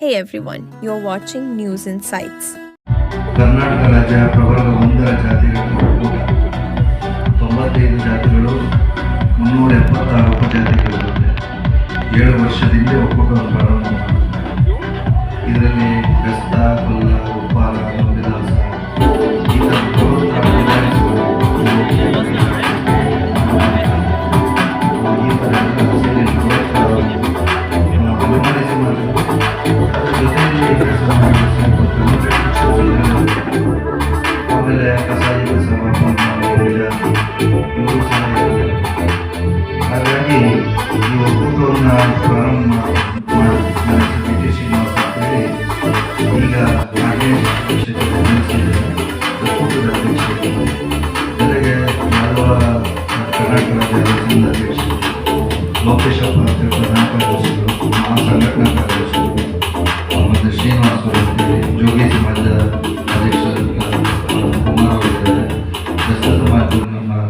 Hey everyone, you're watching News Insights. Karnataka ರಾಜ್ಯ ಪ್ರವರ್ಗ ಒಂದರ ಜಾತಿಗಳ ಒಕ್ಕೂಟ ತೊಂಬತ್ತೈದು ಜಾತಿಗಳು ಮುನ್ನೂರ ಎಪ್ಪತ್ತಾರು ಉಪಜಾತಿಗಳಿರುತ್ತೆ ಏಳು ವರ್ಷದಿಂದ ಒಕ್ಕೂಟವನ್ನು ಪ್ರಾರಂಭ ಮಾಡಿದ್ದಾರೆ ಇದರಲ್ಲಿ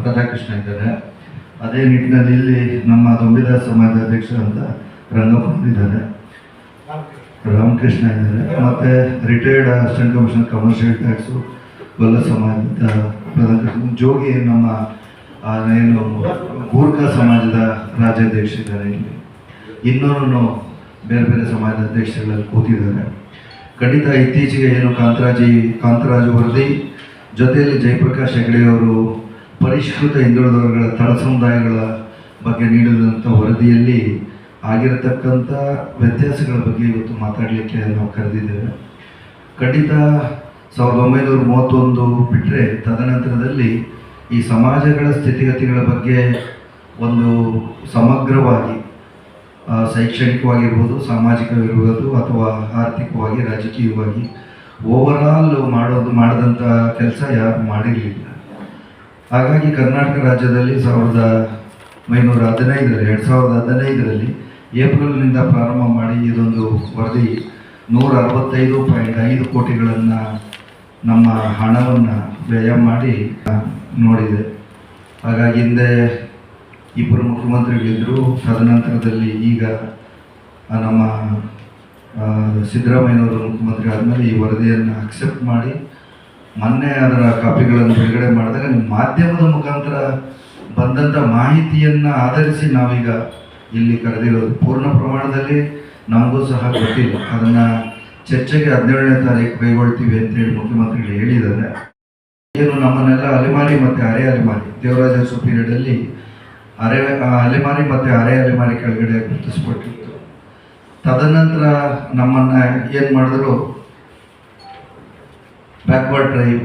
ರಾಧಾಕೃಷ್ಣ ಇದ್ದಾರೆ. ಅದೇ ನಿಟ್ಟಿನಲ್ಲಿ ಇಲ್ಲಿ ನಮ್ಮ ದೊಂಬಿದಾಸ್ ಸಮಾಜದ ಅಧ್ಯಕ್ಷರಂತ ರಂಗಪ್ಪ ಇದ್ದಾರೆ. ರಾಮಕೃಷ್ಣ ಇದ್ದಾರೆ. ಮತ್ತು retired assistant commissioner commercial tax ಬಲ್ಲ ಸಮಾಜದ ಪ್ರಧಾನ. ಜೋಗಿ ನಮ್ಮ ಏನು, ಗೂರ್ಖಾ ಸಮಾಜದ ರಾಜ್ಯಾಧ್ಯಕ್ಷ ಇದ್ದಾರೆ ಇಲ್ಲಿ. ಇನ್ನೂ ಬೇರೆ ಬೇರೆ ಸಮಾಜದ ಅಧ್ಯಕ್ಷರುಗಳಲ್ಲಿ ಕೂತಿದ್ದಾರೆ. ಖಂಡಿತ ಇತ್ತೀಚೆಗೆ ಏನು ಕಾಂತರಾಜಿ, ಕಾಂತರಾಜು ವರದಿ, ಜೊತೆಯಲ್ಲಿ ಜಯಪ್ರಕಾಶ್ ಹೆಗಡೆಯವರು ಪರಿಷ್ಕೃತ ಹಿಂದುಳಿದ ವರ್ಗಗಳ ಸಮುದಾಯಗಳ ಬಗ್ಗೆ ನೀಡಿದಂಥ ವರದಿಯಲ್ಲಿ ಆಗಿರತಕ್ಕಂಥ ವ್ಯತ್ಯಾಸಗಳ ಬಗ್ಗೆ ಇವತ್ತು ಮಾತಾಡಲಿಕ್ಕೆ ನಾವು ಕರೆದಿದ್ದೇವೆ. ಖಂಡಿತ ಸಾವಿರದ ಒಂಬೈನೂರ ಮೂವತ್ತೊಂದು ಬಿಟ್ಟರೆ ತದನಂತರದಲ್ಲಿ ಈ ಸಮಾಜಗಳ ಸ್ಥಿತಿಗತಿಗಳ ಬಗ್ಗೆ ಒಂದು ಸಮಗ್ರವಾಗಿ ಶೈಕ್ಷಣಿಕವಾಗಿರ್ಬೋದು ಸಾಮಾಜಿಕವಿರ್ಬೋದು ಅಥವಾ ಆರ್ಥಿಕವಾಗಿ, ರಾಜಕೀಯವಾಗಿ, ಓವರಾಲ್ ಮಾಡೋದು, ಮಾಡಿದಂಥ ಕೆಲಸ ಯಾರು ಮಾಡಿರಲಿಲ್ಲ. ಹಾಗಾಗಿ ಕರ್ನಾಟಕ ರಾಜ್ಯದಲ್ಲಿ ಸಾವಿರದ ಒಂಬೈನೂರ ಹದಿನೈದರಲ್ಲಿ, ಎರಡು ಸಾವಿರದ ಹದಿನೈದರಲ್ಲಿ ಏಪ್ರಿಲ್ನಿಂದ ಪ್ರಾರಂಭ ಮಾಡಿ ಇದೊಂದು ವರದಿ ನೂರ ಅರವತ್ತೈದು ಪಾಯಿಂಟ್ ಐದು ಕೋಟಿಗಳನ್ನು ನಮ್ಮ ಹಣವನ್ನು ವ್ಯಯ ಮಾಡಿ ನೋಡಿದೆ. ಹಾಗಾಗಿ ಹಿಂದೆ ಇಬ್ಬರು ಮುಖ್ಯಮಂತ್ರಿಗಳಿದ್ದರು ತದನಂತರದಲ್ಲಿ ಈಗ ನಮ್ಮ ಸಿದ್ದರಾಮಯ್ಯನವರು ಮುಖ್ಯಮಂತ್ರಿ ಆದಮೇಲೆ ಈ ವರದಿಯನ್ನು ಅಕ್ಸೆಪ್ಟ್ ಮಾಡಿ ಮೊನ್ನೆ ಅದರ ಕಾಪಿಗಳನ್ನು ಬಿಡುಗಡೆ ಮಾಡಿದಾಗ ಮಾಧ್ಯಮದ ಮುಖಾಂತರ ಬಂದಂಥ ಮಾಹಿತಿಯನ್ನು ಆಧರಿಸಿ ನಾವೀಗ ಇಲ್ಲಿ ಕರೆದಿರೋದು. ಪೂರ್ಣ ಪ್ರಮಾಣದಲ್ಲಿ ನಮಗೂ ಸಹ ಗೊತ್ತಿಲ್ಲ. ಅದನ್ನು ಚರ್ಚೆಗೆ ಹದಿನೇಳನೇ ತಾರೀಕು ಕೈಗೊಳ್ತೀವಿ ಅಂತೇಳಿ ಮುಖ್ಯಮಂತ್ರಿಗಳು ಹೇಳಿದ್ದಾರೆ. ಏನು ನಮ್ಮನ್ನೆಲ್ಲ ಅಲೆಮಾರಿ ಮತ್ತು ಅರೆ ಅಲೆಮಾರಿ. ದೇವರಾಜ ಸುಪೀರಿಯಡಲ್ಲಿ ಪೀರಿಯಡಲ್ಲಿ ಅರೆ ಅಲೆಮಾರಿ ಮತ್ತು ಅರೆ ಅಲೆಮಾರಿ ಕೆಳಗಡೆ ಗುರುತಿಸ್ಬಿಟ್ಟಿತ್ತು ತದನಂತರ ನಮ್ಮನ್ನು ಏನು ಮಾಡಿದ್ರು ಬ್ಯಾಕ್ವರ್ಡ್ ಡ್ರೈವ್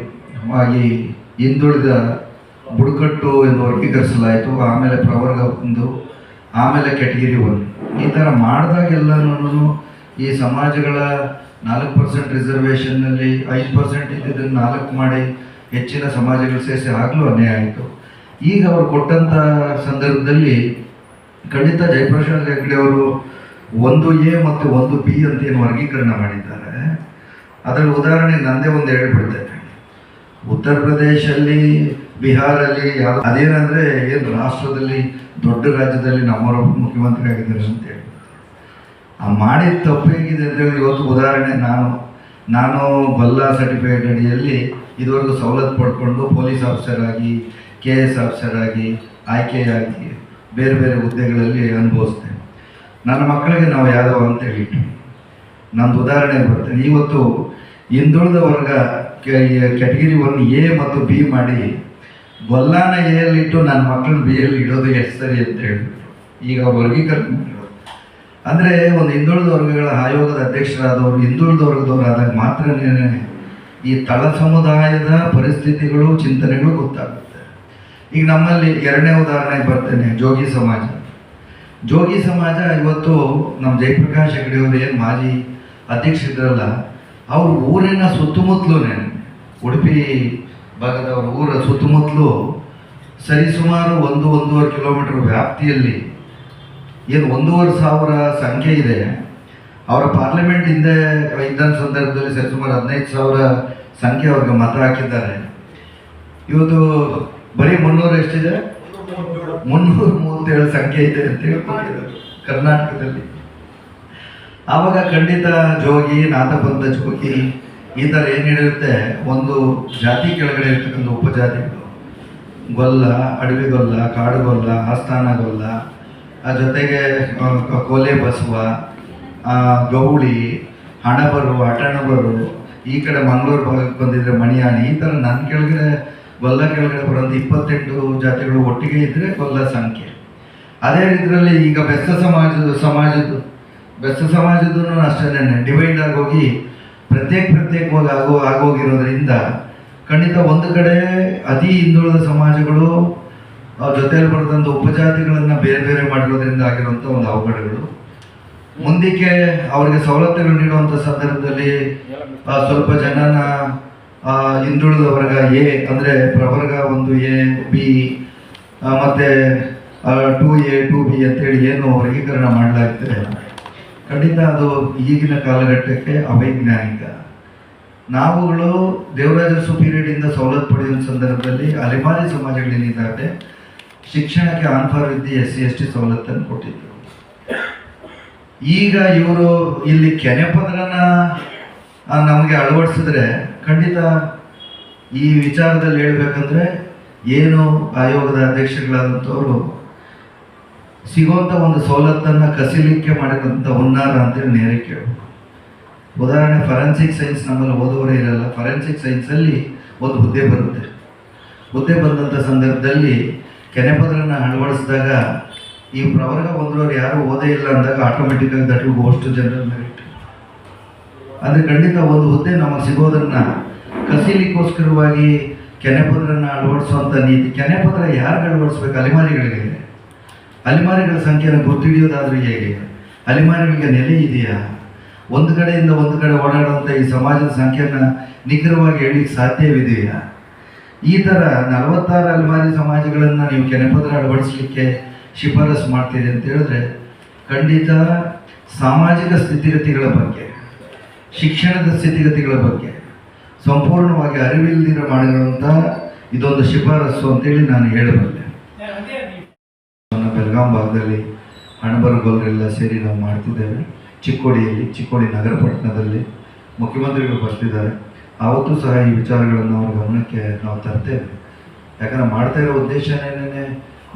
ಆಗಿ ಹಿಂದುಳಿದ ಬುಡಕಟ್ಟು ಎಂದು ವರ್ಗೀಕರಿಸಲಾಯಿತು. ಆಮೇಲೆ ಪ್ರವರ್ಗ ಒಂದು, ಆಮೇಲೆ ಕೆಟಗಿರಿ ಒಂದು ಈ ಥರ ಮಾಡಿದಾಗೆಲ್ಲನೂ ಈ ಸಮಾಜಗಳ ನಾಲ್ಕು ಪರ್ಸೆಂಟ್ ರಿಸರ್ವೇಷನ್ನಲ್ಲಿ ಐದು ಪರ್ಸೆಂಟ್ ಇದ್ದಿದ್ದನ್ನು ನಾಲ್ಕು ಮಾಡಿ ಹೆಚ್ಚಿನ ಸಮಾಜಗಳು ಸೇರಿಸಿ ಆಗಲೂ ಅನ್ಯಾಯ ಆಯಿತು. ಈಗ ಅವರು ಕೊಟ್ಟಂಥ ಸಂದರ್ಭದಲ್ಲಿ ಖಂಡಿತ ಜಯಪ್ರಕಾಶ್ ಹೆಗ್ಡೆ ಅವರು ಒಂದು ಎ ಮತ್ತು ಒಂದು ಬಿ ಅಂತ ಏನು ವರ್ಗೀಕರಣ ಮಾಡಿದ್ದಾರೆ. ಅದರ ಉದಾಹರಣೆ ನಂದೇ ಒಂದು ಹೇಳ್ಬಿಡ್ತೇನೆ ಉತ್ತರ ಪ್ರದೇಶಲ್ಲಿ, ಬಿಹಾರಲ್ಲಿ ಯಾವ, ಅದೇನಂದರೆ ಏನು ರಾಷ್ಟ್ರದಲ್ಲಿ, ದೊಡ್ಡ ರಾಜ್ಯದಲ್ಲಿ ನಮ್ಮವರು ಮುಖ್ಯಮಂತ್ರಿ ಆಗಿದ್ದಾರೆ ಅಂತ ಹೇಳಿ. ಆ ಮಾಡಿದ ತಪ್ಪು ಹೇಗಿದೆ ಅಂತೇಳಿ ಇವತ್ತು ಉದಾಹರಣೆ ನಾನು. ನಾನು ಬಲ್ಲ ಸರ್ಟಿಫಿಕೇಟ್ ಅಡಿಯಲ್ಲಿ ಇದುವರೆಗೂ ಸವಲತ್ತು ಪಡ್ಕೊಂಡು ಪೊಲೀಸ್ ಆಫೀಸರ್ ಆಗಿ, ಕೆ ಎಸ್ ಆಫೀಸರ್ ಆಗಿ ಆಯ್ಕೆಯಾಗಿ ಬೇರೆ ಬೇರೆ ಹುದ್ದೆಗಳಲ್ಲಿ ಅನುಭವಿಸ್ತೇನೆ ನನ್ನ ಮಕ್ಕಳಿಗೆ ನಾವು ಯಾದವ ಅಂತ ಹೇಳಿಟ್ಟು ನಂದು ಉದಾಹರಣೆ ಬರ್ತೇನೆ. ಇವತ್ತು ಹಿಂದುಳಿದ ವರ್ಗ ಕ್ಯಾಟಗಿರಿ ಒನ್ ಎ ಮತ್ತು ಬಿ ಮಾಡಿ ಗೊಲ್ಲಾನ ಎಲ್ಲಿಟ್ಟು ನನ್ನ ಮಕ್ಕಳನ್ನ ಬಿ ಎಲ್ಲಿ ಇಡೋದು ಎಷ್ಟು ಸರಿ ಅಂತ ಹೇಳ್ಬಿಟ್ಟು ಈಗ ವರ್ಗೀಕರಣ ಅಂದರೆ ಒಂದು ಹಿಂದುಳಿದ ವರ್ಗಗಳ ಆಯೋಗದ ಅಧ್ಯಕ್ಷರಾದವರು, ಹಿಂದುಳಿದ ವರ್ಗದವರು ಆದಾಗ ಮಾತ್ರನೇ ಈ ತಳ ಸಮುದಾಯದ ಪರಿಸ್ಥಿತಿಗಳು, ಚಿಂತನೆಗಳು ಗೊತ್ತಾಗುತ್ತೆ. ಈಗ ನಮ್ಮಲ್ಲಿ ಎರಡನೇ ಉದಾಹರಣೆ ಬರ್ತೇನೆ, ಜೋಗಿ ಸಮಾಜ. ಜೋಗಿ ಸಮಾಜ ಇವತ್ತು ನಮ್ಮ ಜಯಪ್ರಕಾಶ್ ಹೆಗಡೆಯವರು ಏನು ಮಾಜಿ ಅಧ್ಯಕ್ಷರಿದ್ರಲ್ಲ ಅವ್ರ ಊರಿನ ಸುತ್ತಮುತ್ತಲೂ ಉಡುಪಿ ಭಾಗದವ್ರ ಊರ ಸುತ್ತಮುತ್ತಲು ಸರಿಸುಮಾರು ಒಂದು, ಒಂದೂವರೆ ಕಿಲೋಮೀಟರ್ ವ್ಯಾಪ್ತಿಯಲ್ಲಿ ಏನು ಒಂದೂವರೆ ಸಾವಿರ ಸಂಖ್ಯೆ ಇದೆ. ಅವರ ಪಾರ್ಲಿಮೆಂಟ್ ಹಿಂದೆ ಇದ್ದಂಥ ಸಂದರ್ಭದಲ್ಲಿ ಸರಿಸುಮಾರು ಹದಿನೈದು ಸಾವಿರ ಸಂಖ್ಯೆ ಅವ್ರಿಗೆ ಮತ ಹಾಕಿದ್ದಾರೆ. ಇವತ್ತು ಬರೀ ಮುನ್ನೂರು ಎಷ್ಟಿದೆ? ಮುನ್ನೂರ ಮೂವತ್ತೇಳು ಸಂಖ್ಯೆ ಇದೆ ಅಂತ ಹೇಳ್ಕೊಂಡಿದ್ದಾರೆ ಕರ್ನಾಟಕದಲ್ಲಿ. ಆವಾಗ ಖಂಡಿತ ಜೋಗಿ ನಾಥಪಂಥ ಜೋಗಿ, ಈ ಥರ ಏನು ಹೇಳಿರುತ್ತೆ? ಒಂದು ಜಾತಿ ಕೆಳಗಡೆ ಇರ್ತಕ್ಕಂಥ ಉಪಜಾತಿಗಳು. ಗೊಲ್ಲ ಅಡವಿಗೊಲ್ಲ ಕಾಡುಗೊಲ್ಲ ಆ ಜೊತೆಗೆ ಕೋಲೆ ಬಸವ ಗೌಳಿ, ಹಣಬರು ಅಟಣಬರು ಈ ಕಡೆ ಮಂಗಳೂರು ಭಾಗಕ್ಕೆ ಬಂದಿದ್ರೆ ಮಣಿಯಾಣಿ, ಈ ಥರ ನನ್ನ ಕೆಳಗಡೆ, ಗೊಲ್ಲ ಕೆಳಗಡೆ ಬರೋದು ಇಪ್ಪತ್ತೆಂಟು ಜಾತಿಗಳು ಒಟ್ಟಿಗೆ ಇದ್ದರೆ ಗೊಲ್ಲ ಸಂಖ್ಯೆ. ಅದೇ ರೀತಿಯಲ್ಲಿ ಈಗ ಬೆಸ್ತ ಸಮಾಜದ ಸಮಾಜದ್ದು ಬೆಸ್ತ ಸಮಾಜದೂ ಅಷ್ಟೇ ಡಿವೈಡ್ ಆಗೋಗಿ, ಪ್ರತ್ಯೇಕ ಪ್ರತ್ಯೇಕವಾಗಿ ಆಗೋ, ಆಗೋಗಿರೋದ್ರಿಂದ ಖಂಡಿತ ಒಂದು ಕಡೆ ಅತಿ ಹಿಂದುಳಿದ ಸಮಾಜಗಳು ಅವ್ರ ಜೊತೆಯಲ್ಲಿ ಬರೆದಂಥ ಉಪಜಾತಿಗಳನ್ನು ಬೇರೆ ಬೇರೆ ಮಾಡಿರೋದ್ರಿಂದ ಆಗಿರುವಂಥ ಒಂದು ಅವಘಡಗಳು. ಮುಂದಕ್ಕೆ ಅವರಿಗೆ ಸವಲತ್ತುಗಳು ನೀಡುವಂಥ ಸಂದರ್ಭದಲ್ಲಿ ಸ್ವಲ್ಪ ಜನನ ಹಿಂದುಳಿದ ವರ್ಗ ಎ ಅಂದರೆ ಪ್ರವರ್ಗ ಒಂದು ಎ, ಬಿ ಮತ್ತು ಟೂ ಎ, ಟು ಬಿ ಅಂತೇಳಿ ಏನು ವರ್ಗೀಕರಣ ಮಾಡಲಾಗ್ತದೆ. ಖಂಡಿತ ಅದು ಈಗಿನ ಕಾಲಘಟ್ಟಕ್ಕೆ ಅವೈಜ್ಞಾನಿಕ. ನಾವುಗಳು ದೇವರಾಜ ಸುಪೀರಿಯಡಿಂದ ಸವಲತ್ತು ಪಡೆಯುವ ಸಂದರ್ಭದಲ್ಲಿ ಅಲೆಮಾರಿ ಸಮಾಜಗಳೇನಿದ್ದಾವೆ ಶಿಕ್ಷಣಕ್ಕೆ ಆನ್ಫಾರ್ ವಿದ್ಯೆ ಎಸ್ ಸಿ ಎಸ್ ಟಿ ಸವಲತ್ತನ್ನು ಕೊಟ್ಟಿದ್ರು ಈಗ ಇವರು ಇಲ್ಲಿ ಕೆನೆ ಪದರನ ನಮಗೆ ಅಳವಡಿಸಿದ್ರೆ ಖಂಡಿತ ಈ ವಿಚಾರದಲ್ಲಿ ಹೇಳ್ಬೇಕಂದ್ರೆ ಏನು ಆಯೋಗದ ಅಧ್ಯಕ್ಷಗಳಾದಂಥವರು ಸಿಗುವಂಥ ಒಂದು ಸವಲತ್ತನ್ನು ಕಸಿಲಿಕ್ಕೆ ಮಾಡಿದಂಥ ಹುನ್ನಾರ ಅಂತೇಳಿ ನೇರ ಕೇಳ. ಉದಾಹರಣೆ ಫರೆನ್ಸಿಕ್ ಸೈನ್ಸ್ ನಮ್ಮಲ್ಲಿ ಓದುವರೇ ಇರಲ್ಲ. ಫರೆನ್ಸಿಕ್ ಸೈನ್ಸಲ್ಲಿ ಒಂದು ಹುದ್ದೆ ಬರುತ್ತೆ. ಹುದ್ದೆ ಬಂದಂಥ ಸಂದರ್ಭದಲ್ಲಿ ಕೆನೆಪದರನ್ನು ಅಳವಡಿಸಿದಾಗ ಈ ಪ್ರವರ್ಗ ಬಂದ್ರವ್ರು ಯಾರು ಓದೇ ಇಲ್ಲ ಅಂದಾಗ ಆಟೋಮೆಟಿಕ್ಕಾಗಿ ದಟ್ ವಿಲ್ ಜನರಲ್ ಮೆರಿಟ್ ಅಂದ್ರೆ ಖಂಡಿತ ಒಂದು ಹುದ್ದೆ ನಮಗೆ ಸಿಗೋದನ್ನ ಕಸೀಲಿಕ್ಕೋಸ್ಕರವಾಗಿ ಕೆನೆಪದರನ್ನು ಅಳವಡಿಸುವಂಥ ನೀತಿ. ಕೆನೆಪದರ ಯಾರು ಅಳವಡಿಸ್ಬೇಕು? ಅಲೆಮಾರಿಗಳಿಗೆ. ಅಲೆಮಾರಿಗಳ ಸಂಖ್ಯೆಯನ್ನು ಗುರ್ತಿಡಿಯೋದಾದ್ರೆ ಹೇಗೆ? ಅಲೆಮಾರಿಗಳಿಗೆ ನೆಲೆ ಇದೆಯಾ? ಒಂದು ಕಡೆಯಿಂದ ಒಂದು ಕಡೆ ಓಡಾಡುವಂಥ ಈ ಸಮಾಜದ ಸಂಖ್ಯೆಯನ್ನು ನಿಖರವಾಗಿ ಹೇಳಲಿಕ್ಕೆ ಸಾಧ್ಯವಿದೆಯಾ? ಈ ಥರ ನಲವತ್ತಾರು ಅಲೆಮಾರಿ ಸಮಾಜಗಳನ್ನು ನೀವು ಕೆನೆಪದ್ರ ಅಳವಡಿಸಲಿಕ್ಕೆ ಶಿಫಾರಸು ಮಾಡ್ತೀರಿ ಅಂತ ಹೇಳಿದ್ರೆ, ಖಂಡಿತ ಸಾಮಾಜಿಕ ಸ್ಥಿತಿಗತಿಗಳ ಬಗ್ಗೆ, ಶಿಕ್ಷಣದ ಸ್ಥಿತಿಗತಿಗಳ ಬಗ್ಗೆ, ಸಂಪೂರ್ಣವಾಗಿ ಅರಿವಿಲ್ಲದಿರೋ ಮಾಡಿರುವಂಥ ಇದೊಂದು ಶಿಫಾರಸು ಅಂತೇಳಿ ನಾನು ಹೇಳಬಲ್ಲೆ. ಬೆಳಗಾಂ ಭಾಗದಲ್ಲಿ ಹಣಬರಗೊಲ್ಲರೆಲ್ಲ ಸೇರಿ ನಾವು ಮಾಡ್ತಿದ್ದೇವೆ. ಚಿಕ್ಕೋಡಿಯಲ್ಲಿ ಚಿಕ್ಕೋಡಿ ನಗರ ಪಟ್ಟಣದಲ್ಲಿ ಮುಖ್ಯಮಂತ್ರಿಗಳು ಬರ್ತಿದ್ದಾರೆ. ಆವತ್ತೂ ಸಹ ಈ ವಿಚಾರಗಳನ್ನು ಅವ್ರ ಗಮನಕ್ಕೆ ನಾವು ತರ್ತೇವೆ. ಯಾಕಂದ್ರೆ ಮಾಡ್ತಾ ಇರೋ ಉದ್ದೇಶನೇನೆ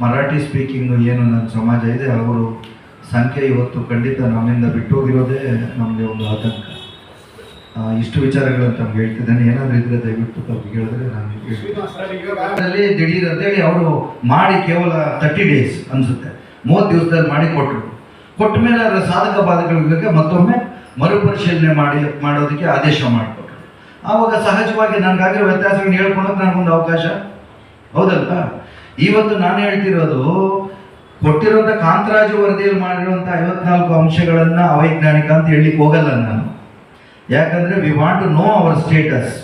ಮರಾಠಿ ಸ್ಪೀಕಿಂಗು ಏನು ನನ್ನ ಸಮಾಜ ಇದೆ ಅವರು ಸಂಖ್ಯೆ ಇವತ್ತು ಖಂಡಿತ ನಮ್ಮಿಂದ ಬಿಟ್ಟೋಗಿರೋದೇ ನಮಗೆ ಒಂದು ಆತಂಕ. ಇಷ್ಟು ವಿಚಾರಗಳನ್ನು ತಮ್ಗೆ ಹೇಳ್ತಿದ್ದೇನೆ. ಏನಾದರೂ ಇದ್ರೆ ದಯವಿಟ್ಟು ತಮ್ಗೆ ಹೇಳಿದ್ರೆ ನಾನು ದಿಢೀರ್ ಅಂತೇಳಿ ಅವರು ಮಾಡಿ ಕೇವಲ ತರ್ಟಿ ಡೇಸ್ ಅನ್ಸುತ್ತೆ. ಮೂವತ್ತು ದಿವಸದಲ್ಲಿ ಮಾಡಿ ಕೊಟ್ಟರು. ಕೊಟ್ಟ ಮೇಲೆ ಅದರ ಸಾಧಕ ಬಾಧಕಗಳ ಬಗ್ಗೆ ಮತ್ತೊಮ್ಮೆ ಮರುಪರಿಶೀಲನೆ ಮಾಡಿ, ಮಾಡೋದಕ್ಕೆ ಆದೇಶ ಮಾಡಿಕೊಟ್ರು. ಆವಾಗ ಸಹಜವಾಗಿ ನನಗಾಗಿರೋ ವ್ಯತ್ಯಾಸಗಳನ್ನ ಹೇಳ್ಕೊಳಕ್ಕೆ ನನಗೊಂದು ಅವಕಾಶ? ಹೌದಲ್ಲ ಇವತ್ತು ನಾನು ಹೇಳ್ತಿರೋದು ಕೊಟ್ಟಿರುವಂಥ ಕಾಂತರಾಜು ವರದಿಯಲ್ಲಿ ಮಾಡಿರುವಂಥ ಐವತ್ನಾಲ್ಕು ಅಂಶಗಳನ್ನು ಅವೈಜ್ಞಾನಿಕ ಅಂತ ಹೇಳಲಿಕ್ಕೆ ಹೋಗಲ್ಲ ನಾನು. ಯಾಕಂದರೆ we want to know our status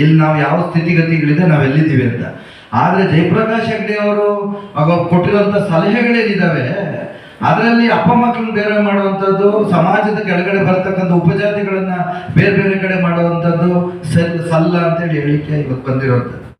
ಇಲ್ಲಿ ನಾವು ಯಾವ ಸ್ಥಿತಿಗತಿಗಳಿದೆ ನಾವು ಎಲ್ಲಿದ್ದೀವಿ ಅಂತ. ಆದರೆ ಜಯಪ್ರಕಾಶ್ ಹೆಗ್ಡೆ ಅವರು ಕೊಟ್ಟಿರುವಂಥ ಸಲಹೆಗಳೇನಿದ್ದಾವೆ ಅದರಲ್ಲಿ ಅಪ್ಪ ಮಕ್ಕಳನ್ನ ಬೇರೆ ಮಾಡುವಂಥದ್ದು ಸಮಾಜದ ಕೆಳಗಡೆ ಬರ್ತಕ್ಕಂಥ ಉಪಜಾತಿಗಳನ್ನ ಬೇರೆ ಬೇರೆ ಕಡೆ ಮಾಡುವಂಥದ್ದು ಸಲ್ ಸಲ್ಲ ಅಂತೇಳಿ ಹೇಳಲಿಕ್ಕೆ ಇವತ್ತು ಬಂದಿರುವಂಥದ್ದು